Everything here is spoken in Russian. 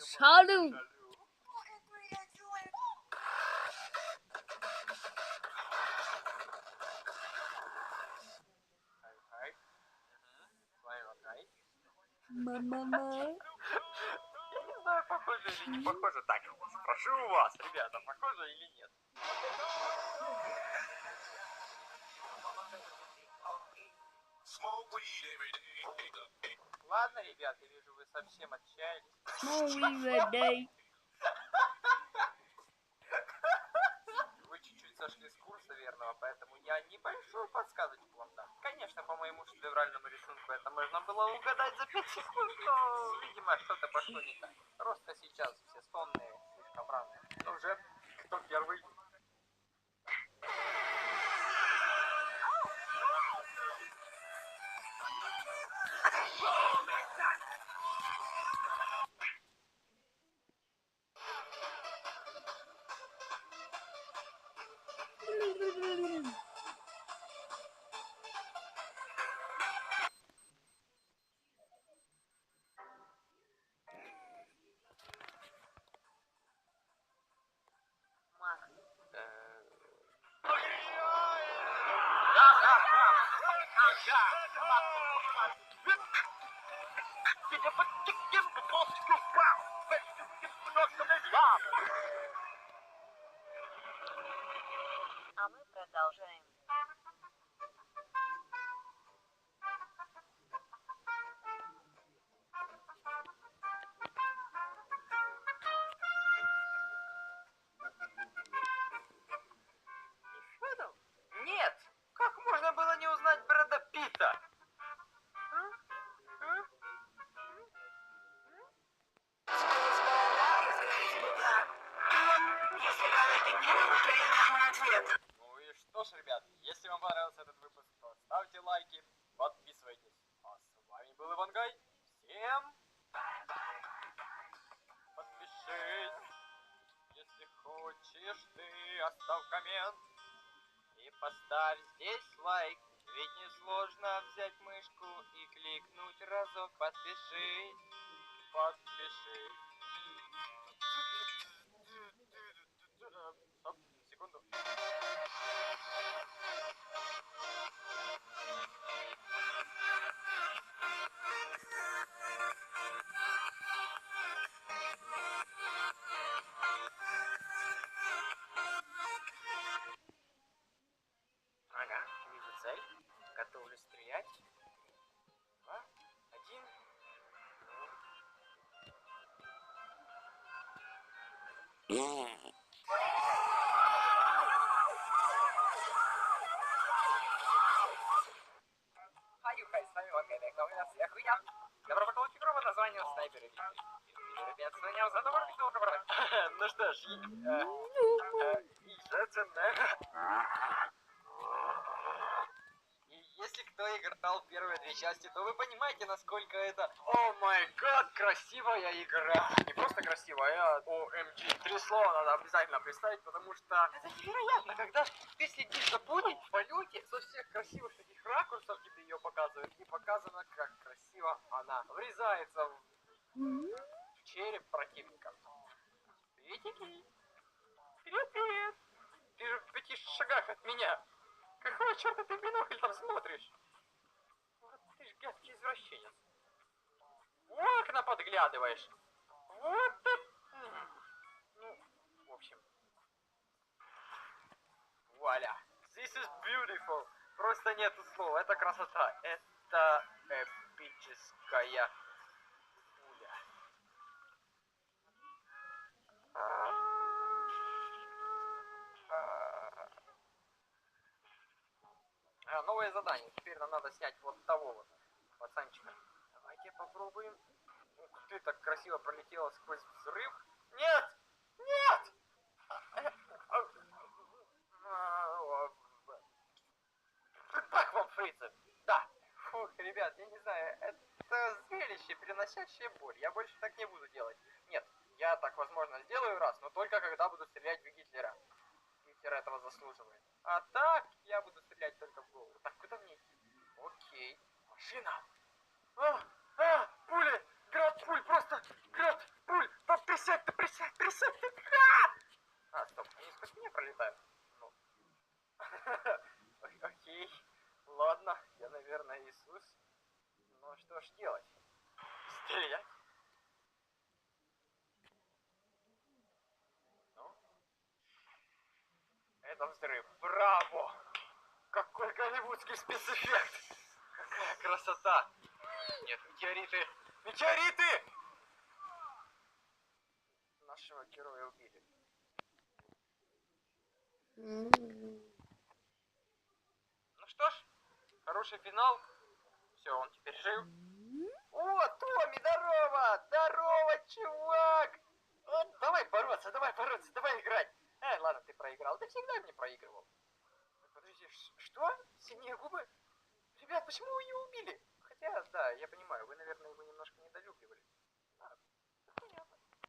Шалю. Мама. Я не знаю, похоже или не похоже. Так, спрошу у вас, ребята, похоже или нет? Ладно, ребят, я вижу, вы совсем отчаялись. Day. Вы чуть-чуть сошли с курса верного, поэтому я небольшую подсказочку вам дам. Конечно, по моему шедевральному рисунку это можно было угадать за 5 секунд, но, видимо, что-то пошло не так. Просто сейчас все сонные, слишком рано. Ну уже, кто первый? Yeah. А мы продолжаем. Нет! Как можно было не узнать Брэда Питта? Ну и что ж, ребят, если вам понравился этот выпуск, то ставьте лайки, подписывайтесь. А с вами был Ивангай. Всем подпишись. Если хочешь, ты оставь коммент. И поставь здесь лайк. Ведь несложно взять мышку и кликнуть разок. Подпишись. Подпишись. Стоп, секунду. Ага, вижу цель. Готовлюсь стрелять. Два, один. Хаю, хай, с вами Вангай, Вангай, на всех я. Добро пожаловать в игру под названием Снайпер Элит. Ребят, с меня за добро Ну что ж, и если кто играл первые две части, то вы понимаете, насколько это... О май гад, красивая игра! Не просто красивая, а OMG. Три слова надо обязательно представить, потому что это невероятно, когда ты следишь за пулей в полете, со всех красивых таких ракурсов тебе ее показывают, и показано, как красиво она врезается в череп противника. Приветики! Привет, привет! Ты же в пяти шагах от меня! Какого черта ты в бинокль там смотришь? Вот ты ж гадкий извращенец. В окна подглядываешь. Вот. М. Ну, в общем. Вуаля. This is beautiful. Просто нету слов. Это красота. Это эпическая Новое задание. Теперь нам надо снять вот того вот пацанчика. Давайте попробуем. Ух ты, так красиво пролетела сквозь взрыв. Нет! Нет! Так вам, фрицы. Да. Фух, ребят, я не знаю, это зрелище, переносящее боль. Я больше так не буду делать. Нет, я так, возможно, сделаю раз, но только когда буду стрелять в Гитлера. Гитлер этого заслуживает. А так я буду стрелять только в голову. Так, куда мне идти? Окей. Машина. А, а, пули! Град пуль, просто град пуль! Да, присядь, да присядь, присядь, ты а! стоп, они из-под меня пролетают. Ну. Окей. Ладно, я, наверное, Иисус. Ну что ж делать? Стрелять. Это взрыв. Браво! Какой голливудский спецэффект! Какая красота! Нет, метеориты! Метеориты! Нашего героя убили. Ну что ж, хороший финал. Все, он теперь жив. О, Томми, здорово! Здорово, чувак! Вот, давай бороться, давай бороться, давай играть. Э, ладно, ты проиграл. Ты всегда мне проигрывал. Подожди, ш- что? Синие губы? Ребят, почему вы его убили? Хотя, да, я понимаю, вы, наверное, его немножко недолюбливали.